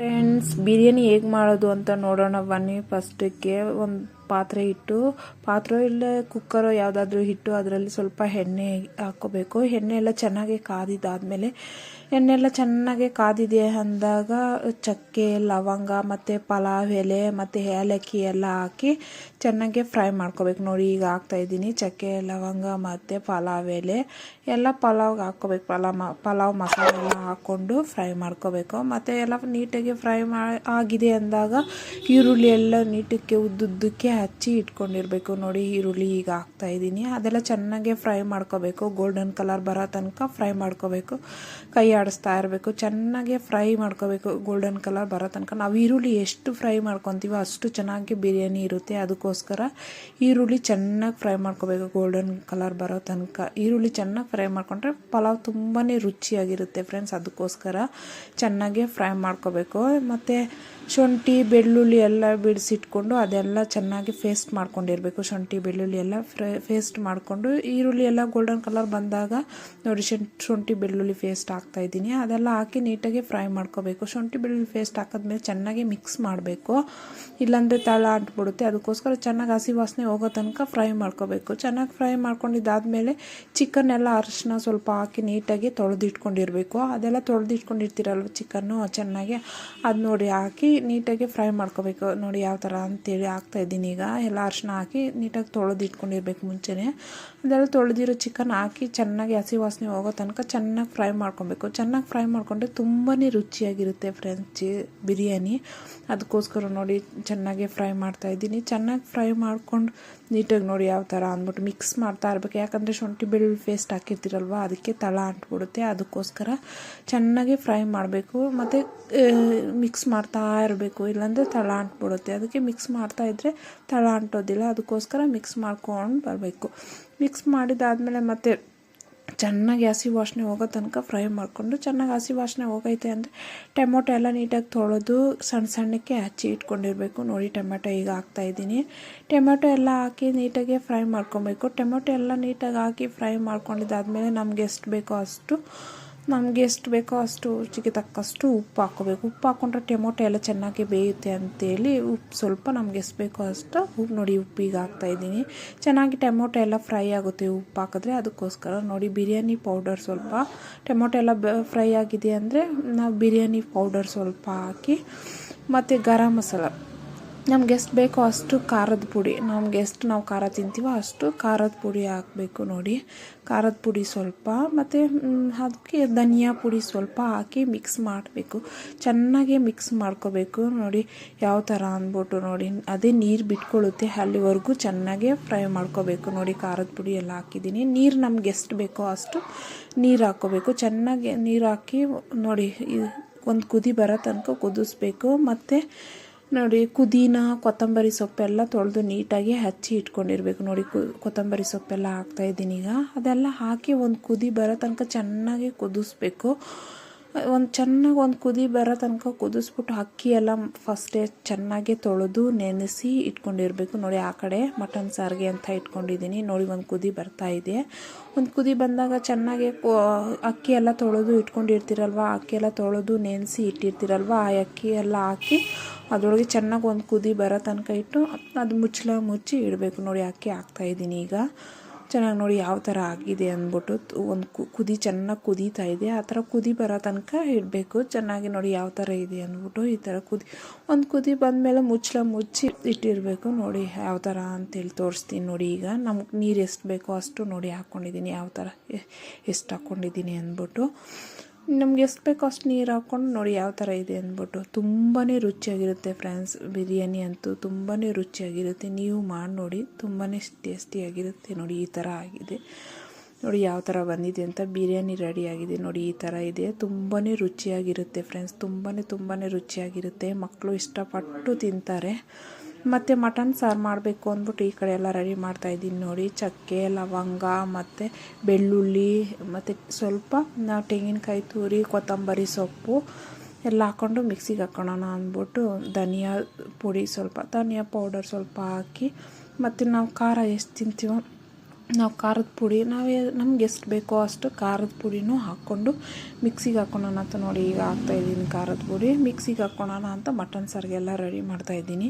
Friends biryani ಹೇಗೆ ಮಾಡೋದು ಅಂತ ನೋಡೋಣ ಬನ್ನಿ ಫಸ್ಟಿಗೆ ಒಂದು ಪಾತ್ರೆ ಇಟ್ಟು, ಪಾತ್ರೆ ಇಲ್ಲ ಕುಕ್ಕರೋ ಯಾವುದಾದ್ರೂ ಇಟ್ಟು ಅದರಲ್ಲಿ ಸ್ವಲ್ಪ ಎಣ್ಣೆ ಹಾಕ್ಕೋಬೇಕು. ಎಣ್ಣೆ ಎಲ್ಲ ಚೆನ್ನಾಗಿ ಕಾದಿದ್ದಾದಮೇಲೆ, ಎಣ್ಣೆ ಎಲ್ಲ ಚೆನ್ನಾಗಿ ಕಾದಿದೆ ಅಂದಾಗ ಚಕ್ಕೆ, ಲವಂಗ ಮತ್ತು ಪಲಾವ್ ಎಲೆ ಮತ್ತು ಏಲಕ್ಕಿ ಎಲ್ಲ ಹಾಕಿ ಚೆನ್ನಾಗಿ ಫ್ರೈ ಮಾಡ್ಕೋಬೇಕು. ನೋಡಿ, ಈಗ ಹಾಕ್ತಾಯಿದ್ದೀನಿ ಚಕ್ಕೆ, ಲವಂಗ ಮತ್ತು ಪಲಾವ್ ಎಲೆ ಎಲ್ಲ ಪಲಾವ್ಗೆ ಹಾಕ್ಕೋಬೇಕು. ಪಲಾವ್ ಪಲಾವ್ ಮಸಾಲೆ ಎಲ್ಲ ಹಾಕ್ಕೊಂಡು ಫ್ರೈ ಮಾಡ್ಕೋಬೇಕು. ಮತ್ತು ಎಲ್ಲ ನೀಟಾಗಿ ಫ್ರೈ ಮಾ, ಆಗಿದೆ ಅಂದಾಗ ಈರುಳ್ಳಿ ಎಲ್ಲ ನೀಟಕ್ಕೆ ಉದ್ದುದ್ದಕ್ಕೆ ಹಚ್ಚಿ ಇಟ್ಕೊಂಡಿರಬೇಕು. ನೋಡಿ, ಈರುಳ್ಳಿ ಈಗ ಹಾಕ್ತಾ ಇದ್ದೀನಿ. ಅದೆಲ್ಲ ಚೆನ್ನಾಗಿ ಫ್ರೈ ಮಾಡ್ಕೋಬೇಕು. ಗೋಲ್ಡನ್ ಕಲರ್ ಬರೋ ತನಕ ಫ್ರೈ ಮಾಡ್ಕೋಬೇಕು. ಕೈ ಆಡಿಸ್ತಾ ಇರಬೇಕು. ಚೆನ್ನಾಗಿ ಫ್ರೈ ಮಾಡ್ಕೋಬೇಕು. ಗೋಲ್ಡನ್ ಕಲರ್ ಬರೋ ತನಕ. ನಾವು ಈರುಳ್ಳಿ ಎಷ್ಟು ಫ್ರೈ ಮಾಡ್ಕೊತೀವೋ ಅಷ್ಟು ಚೆನ್ನಾಗಿ ಬಿರಿಯಾನಿ ಇರುತ್ತೆ. ಅದಕ್ಕೋಸ್ಕರ ಈರುಳ್ಳಿ ಚೆನ್ನಾಗಿ ಫ್ರೈ ಮಾಡ್ಕೋಬೇಕು. ಗೋಲ್ಡನ್ ಕಲರ್ ಬರೋ ತನಕ. ಈರುಳ್ಳಿ ಚೆನ್ನಾಗಿ ಫ್ರೈ ಮಾಡ್ಕೊಂಡ್ರೆ ಪಲಾವ್ ತುಂಬಾ ರುಚಿಯಾಗಿರುತ್ತೆ ಫ್ರೆಂಡ್ಸ್. ಅದಕ್ಕೋಸ್ಕರ ಚೆನ್ನಾಗಿ ಫ್ರೈ ಮಾಡ್ಕೋಬೇಕು. ಮತ್ತು ಶುಂಠಿ, ಬೆಳ್ಳುಳ್ಳಿ ಎಲ್ಲ ಬಿಡಿಸಿಟ್ಕೊಂಡು ಅದೆಲ್ಲ ಚೆನ್ನಾಗಿ ಫೇಸ್ಟ್ ಮಾಡ್ಕೊಂಡಿರಬೇಕು, ಶುಂಠಿ, ಬೆಳ್ಳುಳ್ಳಿ ಎಲ್ಲ ಫೇಸ್ಟ್ ಮಾಡಿಕೊಂಡು ಈರುಳ್ಳಿ ಎಲ್ಲ ಗೋಲ್ಡನ್ ಕಲರ್ ಬಂದಾಗ ನೋಡಿ ಶುಂಠಿ, ಬೆಳ್ಳುಳ್ಳಿ ಫೇಸ್ಟ್ ಹಾಕ್ತಾ ಇದ್ದೀನಿ. ಅದೆಲ್ಲ ಹಾಕಿ ನೀಟಾಗಿ ಫ್ರೈ ಮಾಡ್ಕೋಬೇಕು. ಶುಂಠಿ, ಬೆಳ್ಳುಳ್ಳಿ ಫೇಸ್ಟ್ ಹಾಕಿದ್ಮೇಲೆ ಚೆನ್ನಾಗಿ ಮಿಕ್ಸ್ ಮಾಡಬೇಕು. ಇಲ್ಲಾಂದರೆ ತಳ ಅಂಟ್ಬಿಡುತ್ತೆ. ಅದಕ್ಕೋಸ್ಕರ ಚೆನ್ನಾಗಿ ಹಸಿ ವಾಸನೆ ಹೋಗೋ ತನಕ ಫ್ರೈ ಮಾಡ್ಕೋಬೇಕು. ಚೆನ್ನಾಗಿ ಫ್ರೈ ಮಾಡ್ಕೊಂಡಿದ್ದಾದಮೇಲೆ ಚಿಕನ್ ಎಲ್ಲ ಅರಿಶಿನ ಸ್ವಲ್ಪ ಹಾಕಿ ನೀಟಾಗಿ ತೊಳೆದಿಟ್ಕೊಂಡಿರಬೇಕು. ಅದೆಲ್ಲ ತೊಳೆದಿಟ್ಕೊಂಡಿರ್ತೀರಲ್ವ ಚಿಕನ್ನು ಚೆನ್ನಾಗಿ ಅದು ನೋಡಿ ಹಾಕಿ ನೀಟಾಗಿ ಫ್ರೈ ಮಾಡ್ಕೋಬೇಕು. ನೋಡಿ ಯಾವ ಥರ ಅಂತೇಳಿ ಹಾಕ್ತಾಯಿದ್ದೀನಿ ಈಗ. ಎಲ್ಲ ಅರಿಶಿನ ಹಾಕಿ ನೀಟಾಗಿ ತೊಳೆದು ಇಟ್ಕೊಂಡಿರ್ಬೇಕು ಮುಂಚೆನೆ. ಅದೆಲ್ಲ ತೊಳೆದಿರೋ ಚಿಕನ್ ಹಾಕಿ ಚೆನ್ನಾಗಿ ಹಸಿ ವಾಸನೆ ಹೋಗೋ ತನಕ ಚೆನ್ನಾಗಿ ಫ್ರೈ ಮಾಡ್ಕೊಬೇಕು. ಚೆನ್ನಾಗಿ ಫ್ರೈ ಮಾಡಿಕೊಂಡ್ರೆ ತುಂಬಾ ರುಚಿಯಾಗಿರುತ್ತೆ ಫ್ರೆಂಚ್ ಬಿರಿಯಾನಿ. ಅದಕ್ಕೋಸ್ಕರ ನೋಡಿ ಚೆನ್ನಾಗಿ ಫ್ರೈ ಮಾಡ್ತಾ ಇದ್ದೀನಿ. ಚೆನ್ನಾಗಿ ಫ್ರೈ ಮಾಡ್ಕೊಂಡು ನೀಟಾಗಿ ನೋಡಿ ಯಾವ ಥರ ಅಂದ್ಬಿಟ್ಟು ಮಿಕ್ಸ್ ಮಾಡ್ತಾ ಇರಬೇಕು. ಯಾಕಂದರೆ ಶುಂಠಿ ಬೆಳ್ಳುಳ್ಳಿ ಪೇಸ್ಟ್ ಹಾಕಿರ್ತೀರಲ್ವ, ಅದಕ್ಕೆ ತಳ ಅಂಟ್ಬಿಡುತ್ತೆ. ಅದಕ್ಕೋಸ್ಕರ ಚೆನ್ನಾಗಿ ಫ್ರೈ ಮಾಡಬೇಕು. ಮತ್ತು ಮಿಕ್ಸ್ ಮಾಡ್ತಾ ಇರಬೇಕು. ಇಲ್ಲಾಂದರೆ ತಳ ಅಂಟ್ಬಿಡುತ್ತೆ. ಅದಕ್ಕೆ ಮಿಕ್ಸ್ ಮಾಡ್ತಾ ಇದ್ದರೆ ತಳ ಅಂಟೋದಿಲ್ಲ ಅದಕ್ಕೋಸ್ಕರ ಮಿಕ್ಸ್ ಮಾಡ್ಕೊಂಡು ಬರಬೇಕು. ಮಿಕ್ಸ್ ಮಾಡಿದಾದಮೇಲೆ ಮತ್ತೆ ಚೆನ್ನಾಗಿ ಹಸಿ ವಾಸನೆ ಹೋಗೋ ತನಕ ಫ್ರೈ ಮಾಡಿಕೊಂಡು ಚೆನ್ನಾಗಿ ಹಸಿ ವಾಸನೆ ಹೋಗೈತೆ ಅಂದರೆ ಟೊಮೊಟೊ ಎಲ್ಲ ನೀಟಾಗಿ ತೊಳೆದು ಸಣ್ಣ ಸಣ್ಣಕ್ಕೆ ಹಚ್ಚಿ ಇಟ್ಕೊಂಡಿರಬೇಕು. ನೋಡಿ ಟೊಮೆಟೊ ಈಗ ಹಾಕ್ತಾಯಿದ್ದೀನಿ ಟೊಮೆಟೊ ಎಲ್ಲ ಹಾಕಿ ನೀಟಾಗಿ ಫ್ರೈ ಮಾಡ್ಕೊಬೇಕು. ಟೊಮೆಟೊ ಎಲ್ಲ ನೀಟಾಗಿ ಹಾಕಿ ಫ್ರೈ ಮಾಡ್ಕೊಂಡಿದ್ದಾದಮೇಲೆ ನಮ್ಗೆ ಎಷ್ಟು ಬೇಕೋ ಅಷ್ಟು ನಮಗೆ ಎಷ್ಟು ಬೇಕೋ ಅಷ್ಟು ರುಚಿಗೆ ತಕ್ಕಷ್ಟು ಉಪ್ಪು ಹಾಕ್ಕೋಬೇಕು. ಉಪ್ಪು ಹಾಕ್ಕೊಂಡ್ರೆ ಟೊಮೊಟೊ ಎಲ್ಲ ಚೆನ್ನಾಗಿ ಬೇಯುತ್ತೆ ಅಂತೇಳಿ ಉಪ್ಪು ಸ್ವಲ್ಪ ನಮ್ಗೆ ಎಷ್ಟು ಬೇಕೋ ಅಷ್ಟು ಉಪ್ಪು ನೋಡಿ ಉಪ್ಪಿಗೆ ಹಾಕ್ತಾಯಿದ್ದೀನಿ ಚೆನ್ನಾಗಿ ಟೊಮೊಟೊ ಎಲ್ಲ ಫ್ರೈ ಆಗುತ್ತೆ ಉಪ್ಪು ಹಾಕಿದ್ರೆ ಅದಕ್ಕೋಸ್ಕರ ನೋಡಿ ಬಿರಿಯಾನಿ ಪೌಡರ್ ಸ್ವಲ್ಪ. ಟೊಮೊಟೊ ಎಲ್ಲ ಫ್ರೈ ಆಗಿದೆ ಅಂದರೆ ನಾವು ಬಿರಿಯಾನಿ ಪೌಡರ್ ಸ್ವಲ್ಪ ಹಾಕಿ ಮತ್ತು ಗರಂ ಮಸಾಲ. ನಮ್ಗೆ ಎಷ್ಟು ಬೇಕೋ ಅಷ್ಟು ಖಾರದ ಪುಡಿ. ನಮ್ಗೆ ಎಷ್ಟು ನಾವು ಖಾರ ತಿಂತೀವೋ ಅಷ್ಟು ಖಾರದ ಪುಡಿ ಹಾಕಬೇಕು ನೋಡಿ. ಖಾರದ ಪುಡಿ ಸ್ವಲ್ಪ, ಮತ್ತು ಅದಕ್ಕೆ ಧನಿಯಾ ಪುಡಿ ಸ್ವಲ್ಪ ಹಾಕಿ ಮಿಕ್ಸ್ ಮಾಡಬೇಕು. ಚೆನ್ನಾಗಿ ಮಿಕ್ಸ್ ಮಾಡ್ಕೋಬೇಕು ನೋಡಿ ಯಾವ ಥರ ಅಂದ್ಬಿಟ್ಟು ನೋಡಿ. ಅದೇ ನೀರು ಬಿಟ್ಕೊಳ್ಳುತ್ತೆ ಅಲ್ಲಿವರೆಗೂ ಚೆನ್ನಾಗೇ ಫ್ರೈ ಮಾಡ್ಕೋಬೇಕು ನೋಡಿ. ಖಾರದ ಪುಡಿ ಎಲ್ಲ ಹಾಕಿದ್ದೀನಿ. ನೀರು ನಮ್ಗೆ ಎಷ್ಟು ಬೇಕೋ ಅಷ್ಟು ನೀರು ಹಾಕ್ಕೋಬೇಕು. ಚೆನ್ನಾಗಿ ನೀರು ಹಾಕಿ ನೋಡಿ ಒಂದು ಕುದಿ ಬರೋ ತನಕ ಕುದಿಸ್ಬೇಕು. ಮತ್ತು ನೋಡಿ, ಕುದೀನ, ಕೊತ್ತಂಬರಿ ಸೊಪ್ಪೆಲ್ಲ ತೊಳೆದು ನೀಟಾಗಿ ಹಚ್ಚಿ ಇಟ್ಕೊಂಡಿರ್ಬೇಕು. ನೋಡಿ ಕೊತ್ತಂಬರಿ ಸೊಪ್ಪೆಲ್ಲ ಹಾಕ್ತಾಯಿದ್ದೀನಿ ಈಗ. ಅದೆಲ್ಲ ಹಾಕಿ ಒಂದು ಕುದಿ ಬರೋ ತನಕ ಚೆನ್ನಾಗಿ ಕುದಿಸ್ಬೇಕು. ಒಂದು ಚೆನ್ನಾಗಿ ಒಂದು ಕುದಿ ಬರೋ ತನಕ ಕುದಿಸ್ಬಿಟ್ಟು ಅಕ್ಕಿ ಎಲ್ಲ ಫಸ್ಟೇ ಚೆನ್ನಾಗಿ ತೊಳೆದು ನೆನೆಸಿ ಇಟ್ಕೊಂಡಿರಬೇಕು. ನೋಡಿ ಆ ಕಡೆ ಮಟನ್ ಸಾರಿಗೆ ಅಂತ ಇಟ್ಕೊಂಡಿದ್ದೀನಿ. ನೋಡಿ ಒಂದು ಕುದಿ ಬರ್ತಾ ಇದೆ. ಒಂದು ಕುದಿ ಬಂದಾಗ ಚೆನ್ನಾಗಿ ಅಕ್ಕಿ ಎಲ್ಲ ತೊಳೆದು ಇಟ್ಕೊಂಡಿರ್ತೀರಲ್ವ? ಅಕ್ಕಿ ಎಲ್ಲ ತೊಳೆದು ನೆನೆಸಿ ಇಟ್ಟಿರ್ತೀರಲ್ವ? ಆ ಅಕ್ಕಿ ಎಲ್ಲ ಹಾಕಿ ಅದರೊಳಗೆ ಚೆನ್ನಾಗಿ ಒಂದು ಕುದಿ ಬರೋ ತನಕ ಇಟ್ಟು ಅದು ಮುಚ್ಚಳ ಮುಚ್ಚಿ ಇಡಬೇಕು. ನೋಡಿ ಅಕ್ಕಿ ಹಾಕ್ತಾಯಿದ್ದೀನಿ ಈಗ. ಚೆನ್ನಾಗಿ ನೋಡಿ ಯಾವ ಥರ ಆಗಿದೆ ಅಂದ್ಬಿಟ್ಟು ಒಂದು ಕುದಿ ಚೆನ್ನಾಗಿ ಕುದೀತಾ ಇದೆ. ಆ ಥರ ಕುದಿ ಬರೋ ತನಕ ಇಡಬೇಕು. ಚೆನ್ನಾಗಿ ನೋಡಿ ಯಾವ ಥರ ಇದೆ ಅಂದ್ಬಿಟ್ಟು ಈ ಥರ ಕುದಿ ಒಂದು ಕುದಿ ಬಂದಮೇಲೆ ಮುಚ್ಚಳ ಮುಚ್ಚಿ ಇಟ್ಟಿರಬೇಕು. ನೋಡಿ ಯಾವ ಥರ ಅಂತೇಳಿ ತೋರಿಸ್ತೀನಿ ನೋಡಿ ಈಗ. ನಮ್ಗೆ ನೀರು ಎಷ್ಟು ಬೇಕೋ ಅಷ್ಟು ನೋಡಿ ಹಾಕ್ಕೊಂಡಿದ್ದೀನಿ ಯಾವ ಥರ ಎಷ್ಟು ಹಾಕ್ಕೊಂಡಿದ್ದೀನಿ ಅಂದ್ಬಿಟ್ಟು. ನಮ್ಗೆ ಎಷ್ಟು ಬೇಕೋ ಅಷ್ಟು ನೀರು ಹಾಕ್ಕೊಂಡು ನೋಡಿ ಯಾವ ಥರ ಇದೆ ಅಂದ್ಬಿಟ್ಟು. ತುಂಬಾ ರುಚಿಯಾಗಿರುತ್ತೆ ಫ್ರೆಂಡ್ಸ್, ಬಿರಿಯಾನಿ ಅಂತೂ ತುಂಬಾ ರುಚಿಯಾಗಿರುತ್ತೆ. ನೀವು ಮಾಡಿ ನೋಡಿ ತುಂಬಾ ಟೇಸ್ಟಿಯಾಗಿರುತ್ತೆ. ನೋಡಿ, ಈ ಥರ ಆಗಿದೆ. ನೋಡಿ, ಯಾವ ಥರ ಬಂದಿದೆ ಅಂತ. ಬಿರಿಯಾನಿ ರೆಡಿ ಆಗಿದೆ. ನೋಡಿ, ಈ ಥರ ಇದೆ. ತುಂಬಾ ರುಚಿಯಾಗಿರುತ್ತೆ ಫ್ರೆಂಡ್ಸ್. ತುಂಬಾ ತುಂಬಾ ರುಚಿಯಾಗಿರುತ್ತೆ. ಮಕ್ಕಳು ಇಷ್ಟಪಟ್ಟು ತಿಂತಾರೆ. ಮತ್ತು ಮಟನ್ ಸಾರು ಮಾಡಬೇಕು ಅಂದ್ಬಿಟ್ಟು ಈ ಕಡೆ ಎಲ್ಲ ರೆಡಿ ಮಾಡ್ತಾಯಿದ್ದೀನಿ ನೋಡಿ. ಚಕ್ಕೆ, ಲವಂಗ ಮತ್ತು ಬೆಳ್ಳುಳ್ಳಿ ಮತ್ತು ಸ್ವಲ್ಪ ನಾವು ತೆಂಗಿನಕಾಯಿ ತುರಿ, ಕೊತ್ತಂಬರಿ ಸೊಪ್ಪು ಎಲ್ಲ ಹಾಕ್ಕೊಂಡು ಮಿಕ್ಸಿಗೆ ಹಾಕ್ಕೊಳ್ಳೋಣ ಅಂದ್ಬಿಟ್ಟು ಧನಿಯಾ ಪುಡಿ ಸ್ವಲ್ಪ, ಧನಿಯಾ ಪೌಡರ್ ಸ್ವಲ್ಪ ಹಾಕಿ ಮತ್ತು ನಾವು ಖಾರ ಎಷ್ಟು ತಿಂತೀವೋ ನಾವು ಖಾರದ ಪುಡಿ, ನಾವು ನಮ್ಗೆ ಎಷ್ಟು ಬೇಕೋ ಅಷ್ಟು ಖಾರದ ಪುಡಿನೂ ಹಾಕ್ಕೊಂಡು ಮಿಕ್ಸಿಗೆ ಹಾಕ್ಕೊಳ್ಳೋಣ ಅಂತ ನೋಡಿ ಈಗ ಹಾಕ್ತಾಯಿದ್ದೀನಿ ಖಾರದ ಪುಡಿ. ಮಿಕ್ಸಿಗೆ ಹಾಕ್ಕೊಳ್ಳೋಣ ಅಂತ ಮಟನ್ ಸಾರಿಗೆಲ್ಲ ರೆಡಿ ಮಾಡ್ತಾಯಿದ್ದೀನಿ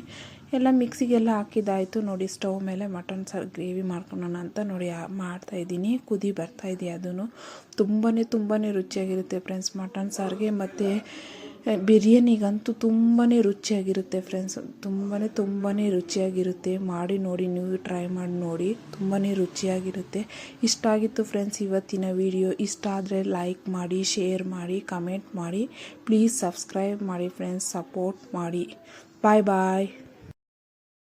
ಎಲ್ಲ ಮಿಕ್ಸಿಗೆಲ್ಲ ಹಾಕಿದ್ದಾಯಿತು ನೋಡಿ, ಸ್ಟವ್ ಮೇಲೆ ಮಟನ್ ಸಾರು ಗ್ರೇವಿ ಮಾಡ್ಕೊಳ್ಳೋಣ ಅಂತ ನೋಡಿ ಮಾಡ್ತಾಯಿದ್ದೀನಿ ಕುದಿ ಬರ್ತಾಯಿದೆ ಅದನ್ನು ತುಂಬಾ ತುಂಬಾ ರುಚಿಯಾಗಿರುತ್ತೆ ಫ್ರೆಂಡ್ಸ್ ಮಟನ್ ಸಾರಿಗೆ. ಮತ್ತು ಬಿರಿಯಾನಿಗಂತೂ ತುಂಬಾ ರುಚಿಯಾಗಿರುತ್ತೆ ಫ್ರೆಂಡ್ಸ್ ತುಂಬಾ ತುಂಬಾ ರುಚಿಯಾಗಿರುತ್ತೆ. ಮಾಡಿ ನೋಡಿ, ನೀವು ಟ್ರೈ ಮಾಡಿ ನೋಡಿ. ತುಂಬಾ ರುಚಿಯಾಗಿರುತ್ತೆ. ಇಷ್ಟ ಆಗಿತ್ತು ಫ್ರೆಂಡ್ಸ್ ಇವತ್ತಿನ ವಿಡಿಯೋ ಇಷ್ಟ ಆದರೆ ಲೈಕ್ ಮಾಡಿ ಶೇರ್ ಮಾಡಿ ಕಮೆಂಟ್ ಮಾಡಿ. ಪ್ಲೀಸ್ ಸಬ್ಸ್ಕ್ರೈಬ್ ಮಾಡಿ ಫ್ರೆಂಡ್ಸ್ ಸಪೋರ್ಟ್ ಮಾಡಿ. Bye bye